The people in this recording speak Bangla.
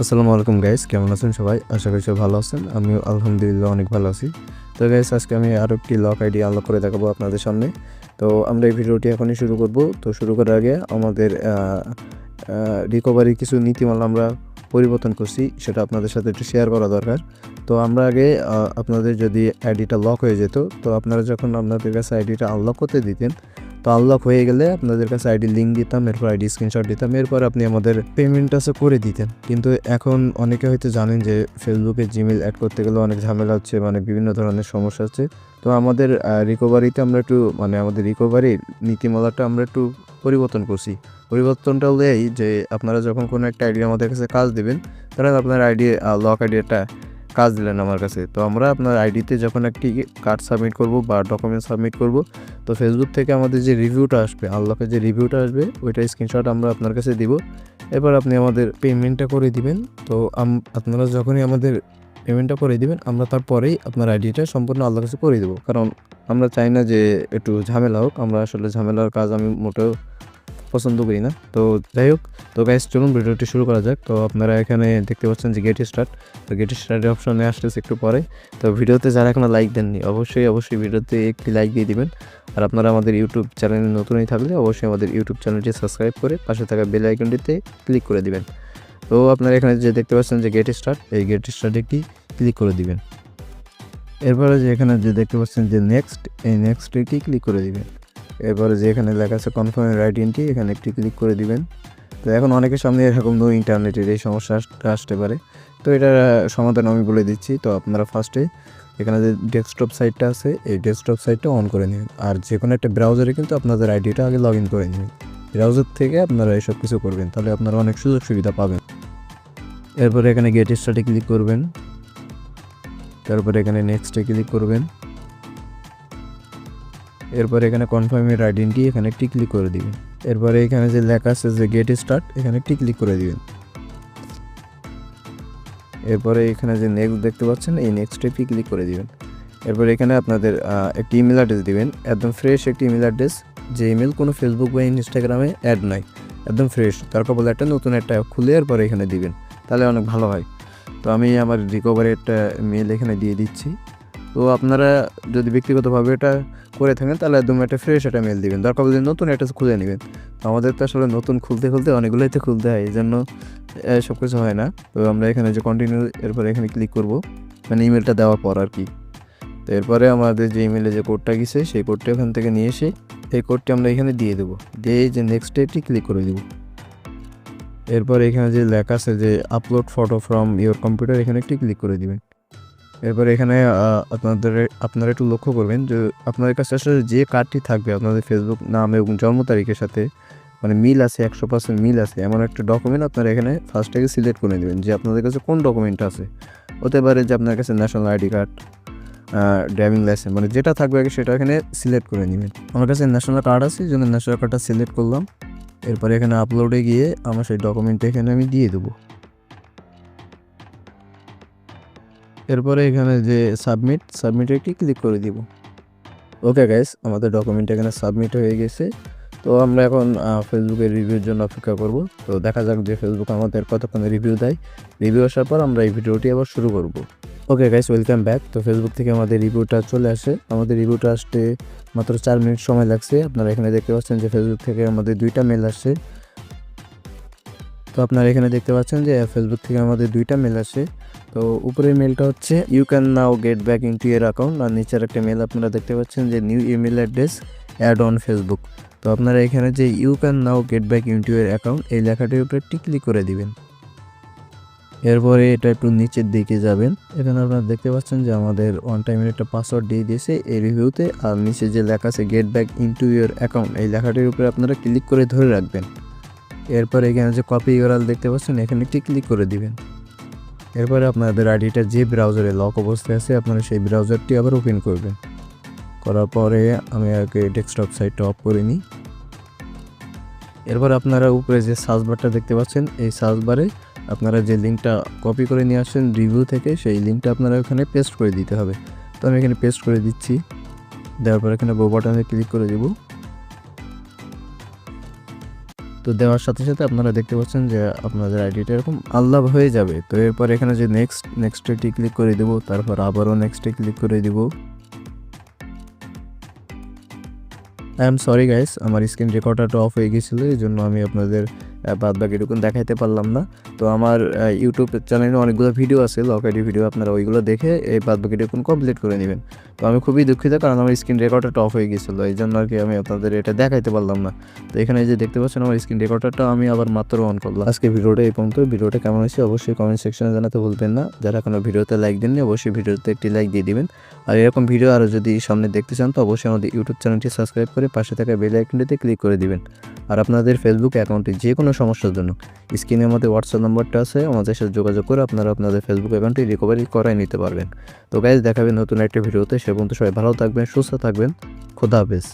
আসসালামু আলাইকুম গাইস কেমন আছেন সবাই? আশা করি সবাই ভালো আছেন। আমিও আলহামদুলিল্লাহ অনেক ভালো আছি। তো গাইস আজকে আমি আরও একটি লক আইডি আনলক করে দেখাবো আপনাদের সামনে। তো আমরা এই ভিডিওটি এখনই শুরু করব। তো শুরু করার আগে আমাদের রিকভারি কিছু নীতিমালা আমরা পরিবর্তন করছি, সেটা আপনাদের সাথে একটু শেয়ার করা দরকার। তো আমরা আগে আপনাদের যদি আইডিটা লক হয়ে যেত, তো আপনারা যখন আপনাদের কাছে আইডিটা আনলক করতে দিতেন তো আনলক হয়ে গেলে আপনাদের কাছে আইডি লিঙ্ক দিতাম, এরপর আইডি স্ক্রিনশট দিতাম, এরপর আপনি আমাদের পেমেন্টটা করে দিতেন। কিন্তু এখন অনেকে হয়তো জানেন যে ফেসবুকে জিমেল অ্যাড করতে গেলে অনেক ঝামেলা হচ্ছে মানে বিভিন্ন ধরনের সমস্যা হচ্ছে। তো আমাদের রিকভারিতে আমরা একটু মানে আমাদের রিকভারির নীতিমালাটা আমরা একটু পরিবর্তন করছি। পরিবর্তনটা হলো এই যে, আপনারা যখন কোনো একটা আইডি আমাদের কাছে কাজ দেবেন, তাহলে আপনার আইডি লক আইডি একটা কাজ দিলেন আমার কাছে। তো আমরা আপনার আইডিতে যখন একটি কার্ড সাবমিট করব বা ডকুমেন্ট সাবমিট করব, তো ফেসবুক থেকে আমাদের যে রিভিউটা আসবে আনলকের যে রিভিউটা আসবে, ওইটা স্ক্রিনশট আমরা আপনার কাছে দিব। এবার আপনি আমাদের পেমেন্টটা করে দিবেন। তো আপনারা যখনই আমাদের পেমেন্টটা করে দিবেন, আমরা তারপরেই আপনার আইডিটা সম্পূর্ণ আল্লাহর কাছে করে দেবো। কারণ আমরা চাই না যে একটু ঝামেলা হোক, আমরা আসলে ঝামেলার কাজ আমি মোটেও পছন্দ করি না। তো যাই হোক, তো গাইস চলুন ভিডিওটি শুরু করা যাক। তো আপনারা এখানে দেখতে পাচ্ছেন যে গেট স্টার্ট তো গেট স্টার্টের অপশনে আসতেছে একটু পরে। তো ভিডিওতে যারা এখনও লাইক দেননি, অবশ্যই অবশ্যই ভিডিওতে একটি লাইক দিয়ে দিবেন। আর আপনারা আমাদের ইউটিউব চ্যানেলে নতুনই থাকলে অবশ্যই আমাদের ইউটিউব চ্যানেলটি সাবস্ক্রাইব করে পাশে থাকা বেল আইকনটিতে ক্লিক করে দিবেন। তো আপনারা এখানে যে দেখতে পাচ্ছেন যে গেট স্টার্ট এই গেট স্টার্টে একটি ক্লিক করে দিবেন। এরপরে যে এখানে যে দেখতে পাচ্ছেন যে নেক্সট এই নেক্সটে ক্লিক করে দিবেন। এরপরে যে এখানে লেখা আছে কনফার্ম রাইটিংটি এখানে একটি ক্লিক করে দিবেন। তো এখন অনেকের সামনে এরকম নো ইন্টারনেটের এই সমস্যা আসতে পারে। তো এটার সমাধান আমি বলে দিচ্ছি। তো আপনারা ফার্স্টে এখানে যে ডেস্কটপ সাইটটা আছে, এই ডেস্কটপ সাইটটা অন করে নিন। আর যে কোনো একটা ব্রাউজারে কিন্তু আপনাদের আইডিটা আগে লগ ইন করে নিন। ব্রাউজার থেকে আপনারা এসব কিছু করবেন, তাহলে আপনারা অনেক সুযোগ সুবিধা পাবেন। এরপরে এখানে গেট স্টার্টে ক্লিক করবেন। তারপরে এখানে নেক্সটে ক্লিক করবেন। এরপরে এখানে কনফার্মের আইডেন্টি এখানে একটি ক্লিক করে দিবেন। এরপরে এখানে যে লেখা আছে যে গেট স্টার্ট এখানে একটি ক্লিক করে দিবেন। এরপরে এখানে যে নেক্সট দেখতে পাচ্ছেন, এই নেক্সটে একটি ক্লিক করে দিবেন। এরপরে এখানে আপনাদের একটি ইমেল অ্যাড্রেস দিবেন। একদম ফ্রেশ একটি ইমেল অ্যাড্রেস যে ইমেল কোনো ফেসবুক বা ইনস্টাগ্রামে অ্যাড নয় একদম ফ্রেশ তারপর বলে একটা নতুন একটা খুলে এরপরে এখানে দিবেন। তাহলে অনেক ভালো হয়। তো আমি আমার রিকভারি একটা মেল এখানে দিয়ে দিচ্ছি। তো আপনারা যদি ব্যক্তিগতভাবে এটা করে থাকেন, তাহলে একদম একটা ফ্রেশ একটা মেল দিবেন। দরকার বলে নতুন একটা খুলে নেবেন। তো আমাদের তো আসলে নতুন খুলতে খুলতে অনেকগুলোই তো খুলতে হয় এই জন্য সব কিছু হয় না। তো আমরা এখানে যে কন্টিনিউ এরপরে এখানে ক্লিক করব মানে ইমেলটা দেওয়ার পর আর কি। তো এরপরে আমাদের যে ইমেলে যে কোডটা গেছে, সেই কোডটা ওখান থেকে নিয়ে এসে, এই কোডটি আমরা এখানে দিয়ে দেবো। দিয়ে যে নেক্সট ডেটটি ক্লিক করে দেবো। এরপর এখানে যে লেখা আছে যে upload photo from your computer এখানে একটি ক্লিক করে দিবেন। এরপর এখানে আপনাদের, আপনারা একটু লক্ষ্য করবেন যে আপনাদের কাছে আসলে যে কার্ডটি থাকবে আপনাদের ফেসবুক নাম এবং জন্ম তারিখের সাথে মানে মিল আছে, একশো পার্সেন্ট মিল আছে, এমন একটা ডকুমেন্ট আপনারা এখানে ফার্স্ট থেকে সিলেক্ট করে নেবেন যে আপনাদের কাছে কোন ডকুমেন্ট আছে। হতে পারে যে আপনার কাছে national ID card driving licence মানে যেটা থাকবে আগে সেটা এখানে সিলেক্ট করে নেবেন। আমার কাছে ন্যাশনাল কার্ড আছে, এই জন্য ন্যাশনাল কার্ডটা সিলেক্ট করলাম। এরপরে এখানে আপলোডে গিয়ে আমার সেই ডকুমেন্টটা এখানে আমি দিয়ে দেবো। এরপরে এখানে যে সাবমিট সাবমিটে একটি ক্লিক করে দিব। ওকে গাইস আমাদের ডকুমেন্ট এখানে সাবমিট হয়ে গেছে। তো আমরা এখন ফেসবুকের রিভিউর জন্য অপেক্ষা করব। তো দেখা যাক যে ফেসবুক আমাদের কতক্ষণে রিভিউ দেয়। রিভিউ আসার পর আমরা এই ভিডিওটি আবার শুরু করব। ওকে গাইস ওয়েলকাম ব্যাক তো ফেসবুক থেকে আমাদের রিভিউটা চলে আসে। আমাদের রিভিউটা আসতে মাত্র চার মিনিট সময় লাগছে। আপনারা এখানে দেখতে পাচ্ছেন যে ফেসবুক থেকে আমাদের দুইটা মেল আসছে। তো আপনারা এখানে দেখতে পাচ্ছেন যে ফেসবুক থেকে আমাদের দুইটা মেল আসে। তো উপরের মেলটা হচ্ছে you can now get back into your account আর নিচের একটা মেল আপনারা দেখতে পাচ্ছেন যে new email address add on Facebook তো আপনারা এখানে যে you can now get back into your account এই লেখাটির উপরে একটি ক্লিক করে দিবেন। এরপরে এটা একটু নিচের দিকে যাবেন। এখানে আপনারা দেখতে পাচ্ছেন যে, আমাদের ওয়ান টাইমের একটা পাসওয়ার্ড দিয়ে দিয়েছে এই রিভিউতে আর নিচে যে লেখা আছে get back into your account এই লেখাটির উপরে আপনারা ক্লিক করে ধরে রাখবেন। এরপর এখানে যে কপি ইউরাল দেখতে পাচ্ছেন, এখানে একটি ক্লিক করে দিবেন। এরপরে আপনাদের আইডিটা যে ব্রাউজারে লক অবস্থায় আছে, আপনারা সেই ব্রাউজারটি আবার ওপেন করবেন। করার পরে আমি আগে ডেস্কটপ সাইটটা অফ করে নিই। এরপর আপনারা উপরে যে সার্চ বারটা দেখতে পাচ্ছেন, এই সার্চ বারে আপনারা যে লিঙ্কটা কপি করে নিয়ে আসছেন রিভিউ থেকে, সেই লিঙ্কটা আপনারা ওখানে পেস্ট করে দিতে হবে। তো আমি এখানে পেস্ট করে দিচ্ছি। দেওয়ার পর এখানে বো বাটনে ক্লিক করে দেবো। তো দেওয়ার সাথে সাথে আপনারা দেখতে পাচ্ছেন যে আপনাদের আইডিটা এরকম আল্লাভ হয়ে যাবে। তো এরপর এখানে যে নেক্সট নেক্সটে ক্লিক করে দেবো, তারপর আবারও নেক্সটে ক্লিক করে দেবো। আই এম সরি গাইস আমার স্ক্রিন রেকর্ডারটা অফ হয়ে গেছিল এই জন্য আমি আপনাদের বাদ বাকিটুকুন দেখাইতে পারলাম না। তো আমার ইউটিউব চ্যানেলে অনেকগুলো ভিডিও আছে লকাইডি ভিডিও আপনারা ওইগুলো দেখে এই বাদ বাকিটুকুন কমপ্লিট করে নেবেন। তো আমি খুবই দুঃখিত কারণ আমার স্ক্রিন রেকর্ডারটা অফ হয়ে গেছিল এই জন্য আর কি আমি আপনাদের এটা দেখাইতে পারলাম না। তো এখানে যে দেখতে পাচ্ছেন আমার স্ক্রিন রেকর্ডারটা আমি আবার মাত্র অন করলাম। আজকে ভিডিওটা এই পর্যন্ত, ভিডিওটা কেমন হয়েছে অবশ্যই কমেন্ট সেকশনে জানাতে ভুলবেন না। যারা কোনো ভিডিওতে লাইক দেননি, অবশ্যই ভিডিওতে একটি লাইক দিয়ে দিবেন। আর এরকম ভিডিও আরও যদি সামনে দেখতে চান, তো অবশ্যই আমাদের ইউটিউব চ্যানেলটি সাবস্ক্রাইব করে পাশে থাকা বেল আইকনটিতে ক্লিক করে দিবেন। আর আপনাদের ফেসবুক অ্যাকাউন্টে যে কোনো সমস্যার জন্য স্ক্রিনের মধ্যে হোয়াটসঅ্যাপ নাম্বারটা আছে, আমাদের সাথে যোগাযোগ করে আপনারা আপনাদের ফেসবুক অ্যাকাউন্টটি রিকভারি করাই নিতে পারবেন। তো গাইজ দেখাবেন নতুন একটা ভিডিওতে। সে পর্যন্ত সবাই ভালো থাকবেন, সুস্থ থাকবেন। খোদা হাফেজ।